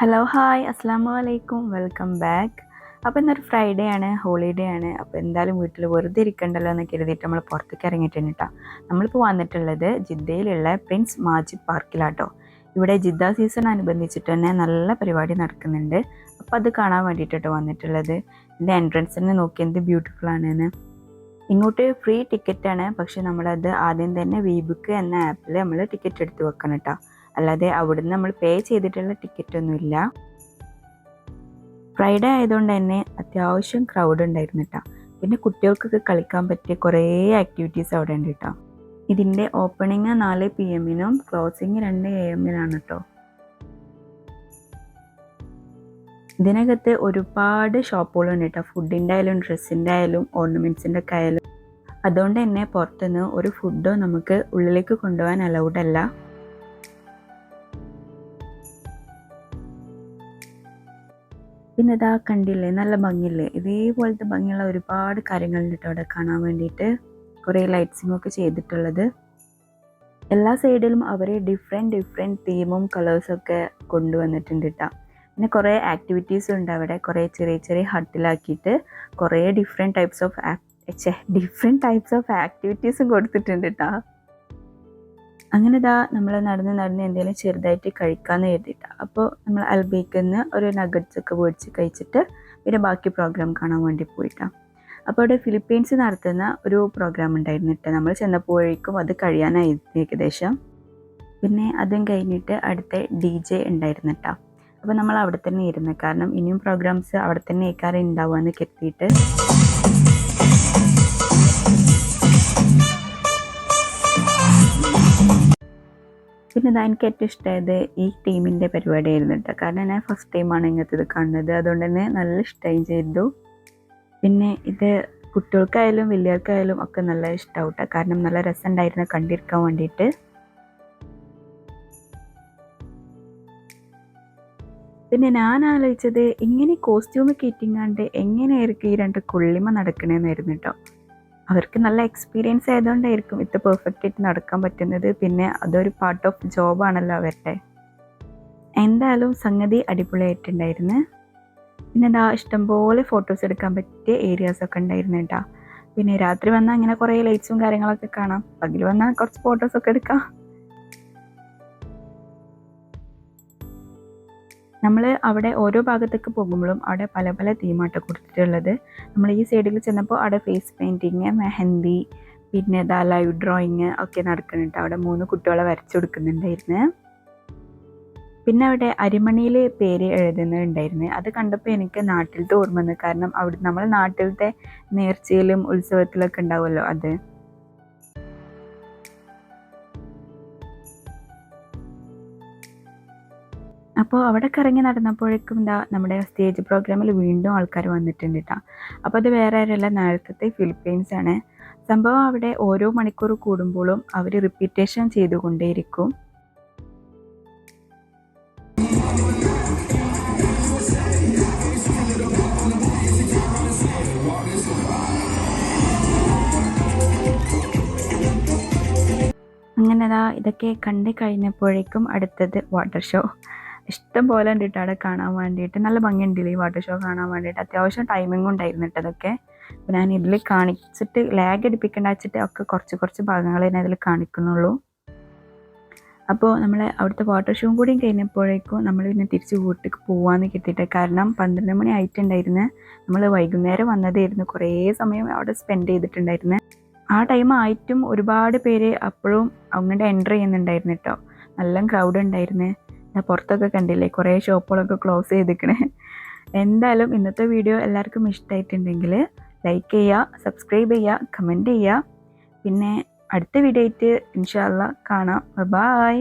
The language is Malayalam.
ഹലോ ഹായ് അസ്സാം വലൈക്കും വെൽക്കം ബാക്ക് അപ്പോൾ ഇന്നൊരു ഫ്രൈഡേ ആണ് ഹോളിഡേ ആണ്. അപ്പോൾ എന്തായാലും വീട്ടിൽ വെറുതെ ഇരിക്കണ്ടല്ലോ എന്ന് കരുതിയിട്ട് നമ്മൾ പുറത്തേക്ക് ഇറങ്ങിയിട്ടുണ്ട് കേട്ടോ നമ്മളിപ്പോൾ വന്നിട്ടുള്ളത് ജിദ്ദയിലുള്ള പ്രിൻസ് മാജിദ് പാർക്കിലാട്ടോ ഇവിടെ ജിദ്ദ സീസൺ അനുബന്ധിച്ചിട്ട് തന്നെ നല്ല പരിപാടി നടക്കുന്നുണ്ട്. അപ്പോൾ അത് കാണാൻ വേണ്ടിയിട്ടോ വന്നിട്ടുള്ളത്. എന്റെ എൻട്രൻസ് തന്നെ നോക്കി എന്ത് ബ്യൂട്ടിഫുൾ ആണെന്ന്. ഇങ്ങോട്ട് ഫ്രീ ടിക്കറ്റാണ് പക്ഷെ നമ്മളത് ആദ്യം തന്നെ വീബുക്ക് എന്ന ആപ്പിൽ നമ്മൾ ടിക്കറ്റ് എടുത്ത് വെക്കണം കേട്ടോ അല്ലാതെ അവിടുന്ന് നമ്മൾ പേ ചെയ്തിട്ടുള്ള ടിക്കറ്റ് ഒന്നുമില്ല ഫ്രൈഡേ ആയതുകൊണ്ട് തന്നെ അത്യാവശ്യം ക്രൗഡ് ഉണ്ടായിരുന്നു കേട്ടോ പിന്നെ കുട്ടികൾക്കൊക്കെ കളിക്കാൻ പറ്റിയ കുറേ ആക്ടിവിറ്റീസ് അവിടെ ഉണ്ട് കേട്ടോ ഇതിന്റെ ഓപ്പണിങ് നാല് പി എമ്മിനും ക്ലോസിങ് രണ്ട് എ എമ്മിനാണ് കേട്ടോ ഇതിനകത്ത് ഒരുപാട് ഷോപ്പുകളുണ്ട് കേട്ടോ ഫുഡിന്റെ ആയാലും ഡ്രസ്സിന്റെ ആയാലും ഓർണമെന്റ്സിന്റെ ഒക്കെ ആയാലും. അതുകൊണ്ട് തന്നെ പുറത്തുനിന്ന് ഒരു ഫുഡോ നമുക്ക് ഉള്ളിലേക്ക് കൊണ്ടുപോകാൻ അലൗഡ് അല്ല. പിന്നെ ഇതാ കണ്ടില്ലേ? നല്ല ഭംഗിയില്ലേ? ഇതേപോലത്തെ ഭംഗിയുള്ള ഒരുപാട് കാര്യങ്ങളുണ്ട് കേട്ടോ അവിടെ കാണാൻ വേണ്ടിയിട്ട്. കുറേ ലൈറ്റ്സിംഗ് ഒക്കെ ചെയ്തിട്ടുള്ളത്. എല്ലാ സൈഡിലും അവർ ഡിഫറെന്റ് ഡിഫറെന്റ് തീമും കളേഴ്സൊക്കെ കൊണ്ടുവന്നിട്ടുണ്ട് കേട്ടോ പിന്നെ കുറേ ആക്ടിവിറ്റീസ് ഉണ്ട് അവിടെ. കുറേ ചെറിയ ചെറിയ ഹട്ടിലാക്കിയിട്ട് കുറേ different types of different types of ആക്ടിവിറ്റീസും കൊടുത്തിട്ടുണ്ട് കേട്ടോ അങ്ങനെ ഇതാ നമ്മൾ നടന്ന് നടന്ന് എന്തെങ്കിലും ചെറുതായിട്ട് കഴിക്കാമെന്ന് കരുതിയിട്ടാണ് അപ്പോൾ നമ്മൾ അൽബേക്കിന്ന് ഒരു നഗറ്റ്സ് ഒക്കെ മേടിച്ച് കഴിച്ചിട്ട് പിന്നെ ബാക്കി പ്രോഗ്രാം കാണാൻ വേണ്ടി പോയിട്ടാണ് അപ്പോൾ അവിടെ ഫിലിപ്പീൻസ് നടത്തുന്ന ഒരു പ്രോഗ്രാം ഉണ്ടായിരുന്നിട്ട് നമ്മൾ ചെന്നപ്പോഴേക്കും അത് കഴിയാനായിരുന്നു ഏകദേശം. പിന്നെ അതും കഴിഞ്ഞിട്ട് അടുത്ത ഡി ജെ ഉണ്ടായിരുന്നിട്ടാ അപ്പോൾ നമ്മൾ അവിടെ തന്നെ ഇരുന്നു. കാരണം ഇനിയും പ്രോഗ്രാംസ് അവിടെ തന്നെ ഏക്കാറുണ്ടാവുക ഉണ്ടാവുമെന്ന് കരുതിയിട്ട് പിന്നെ ഇതാ എനിക്ക് ഏറ്റവും ഇഷ്ടമായത് ഈ ടീമിന്റെ പരിപാടിയായിരുന്നു കേട്ടോ. കാരണം ഞാൻ ഫസ്റ്റ് ടൈമാണ് ഇങ്ങനത്തെ ഇത് കാണുന്നത്. അതുകൊണ്ട് തന്നെ നല്ല ഇഷ്ടമായി ചെയ്തു. പിന്നെ ഇത് കുട്ടികൾക്കായാലും വലിയവർക്കായാലും ഒക്കെ നല്ല ഇഷ്ടമാവും കേട്ടോ കാരണം നല്ല രസമുണ്ടായിരുന്നു കണ്ടിരിക്കാൻ വേണ്ടിയിട്ട്. പിന്നെ ഞാൻ ആലോചിച്ചത് ഇങ്ങനെ കോസ്റ്റ്യൂം കിറ്റിങ്ങാണ്ട് എങ്ങനെയായിരിക്കും ഈ രണ്ട് കൊള്ളിമ നടക്കണേന്നായിരുന്നു കേട്ടോ. അവർക്ക് നല്ല എക്സ്പീരിയൻസ് ആയതുകൊണ്ടായിരിക്കും ഇത് പെർഫെക്റ്റ് ആയിട്ട് നടക്കാൻ പറ്റുന്നത്. പിന്നെ അതൊരു പാർട്ട് ഓഫ് ജോബാണല്ലോ അവരുടെ. എന്തായാലും സംഗതി അടിപൊളിയായിട്ടുണ്ടായിരുന്നു. പിന്നെ എന്താ ഇഷ്ടംപോലെ ഫോട്ടോസ് എടുക്കാൻ പറ്റിയ ഏരിയാസ് ഒക്കെ ഉണ്ടായിരുന്നു കേട്ടോ. പിന്നെ രാത്രി വന്നാൽ അങ്ങനെ കുറേ ലൈറ്റ്സും കാര്യങ്ങളൊക്കെ കാണാം. പകൽ വന്നാൽ കുറച്ച് ഫോട്ടോസ് ഒക്കെ എടുക്കാം. നമ്മൾ അവിടെ ഓരോ ഭാഗത്തേക്ക് പോകുമ്പോഴും അവിടെ പല പല തീമാട്ടോ കൊടുത്തിട്ടുള്ളത്. നമ്മൾ ഈ സൈഡിൽ ചെന്നപ്പോൾ അവിടെ ഫേസ് പെയിന്റിങ് മെഹന്തി പിന്നെ ഇതാ ലൈവ് ഡ്രോയിങ് ഒക്കെ നടക്കുന്നുണ്ട്. അവിടെ മൂന്ന് കുട്ടികളെ വരച്ചു കൊടുക്കുന്നുണ്ടായിരുന്നു. പിന്നെ അവിടെ അരിമണിയിൽ പേര് എഴുതുന്നുണ്ടായിരുന്നു. അത് കണ്ടപ്പോൾ എനിക്ക് നാട്ടിലത്തെ ഓർമ്മ വന്നു. കാരണം അവിടെ നമ്മൾ നാട്ടിലത്തെ നേർച്ചയിലും ഉത്സവത്തിലൊക്കെ ഉണ്ടാവുമല്ലോ അത്. അപ്പോൾ അവിടെ കറങ്ങി നടന്നപ്പോഴേക്കും എന്താ നമ്മുടെ സ്റ്റേജ് പ്രോഗ്രാമിൽ വീണ്ടും ആൾക്കാർ വന്നിട്ടുണ്ട് കേട്ടോ അപ്പോൾ അത് വേറെ ആരല്ല നേരത്തെ ഫിലിപ്പീൻസ് ആണ്. സംഭവം അവിടെ ഓരോ മണിക്കൂർ കൂടുമ്പോഴും അവർ റിപ്പീറ്റേഷൻ ചെയ്തുകൊണ്ടേയിരിക്കും. അങ്ങനെ ഇതൊക്കെ കണ്ടു കഴിഞ്ഞപ്പോഴേക്കും അടുത്തത് വാട്ടർ ഷോ ഇഷ്ടം പോലെ ഉണ്ട് കേട്ടോ അവിടെ കാണാൻ വേണ്ടിയിട്ട് നല്ല ഭംഗിയുണ്ടല്ലേ ഈ വാട്ടർ ഷോ കാണാൻ വേണ്ടിയിട്ട്? അത്യാവശ്യം ടൈമിംഗ് ഉണ്ടായിരുന്നു കേട്ടോ അതൊക്കെ. അപ്പോൾ ഞാൻ ഇതിൽ കാണിച്ചിട്ട് ലാഗ് അടിപ്പിക്കേണ്ട വെച്ചിട്ട് ഒക്കെ കുറച്ച് കുറച്ച് ഭാഗങ്ങൾ തന്നെ അതിൽ കാണിക്കുന്നുള്ളൂ. അപ്പോൾ നമ്മൾ അവിടുത്തെ വാട്ടർ ഷോയും കൂടി കഴിഞ്ഞപ്പോഴേക്കും നമ്മൾ പിന്നെ തിരിച്ച് വീട്ടിലേക്ക് പോകാമെന്ന് കിട്ടിയിട്ട് കാരണം പന്ത്രണ്ട് മണി ആയിട്ടുണ്ടായിരുന്നു. നമ്മൾ വൈകുന്നേരം വന്നതായിരുന്നു. കുറേ സമയം അവിടെ സ്പെൻഡ് ചെയ്തിട്ടുണ്ടായിരുന്നു. ആ ടൈം ആയിട്ടും ഒരുപാട് പേര് അപ്പോഴും അങ്ങോട്ട് എന്റർ ചെയ്യുന്നുണ്ടായിരുന്നു കേട്ടോ. നല്ല ക്രൗഡ് ഉണ്ടായിരുന്നു. പുറത്തൊക്കെ കണ്ടില്ലേ കുറേ ഷോപ്പുകളൊക്കെ ക്ലോസ് ചെയ്തിരിക്കണേ. എന്തായാലും ഇന്നത്തെ വീഡിയോ എല്ലാവർക്കും ഇഷ്ടമായിട്ടുണ്ടെങ്കിൽ ലൈക്ക് ചെയ്യുക സബ്സ്ക്രൈബ് ചെയ്യുക കമന്റ് ചെയ്യുക. പിന്നെ അടുത്ത വീഡിയോ ആയിട്ട് ഇൻഷാല്ല കാണാം. ബൈ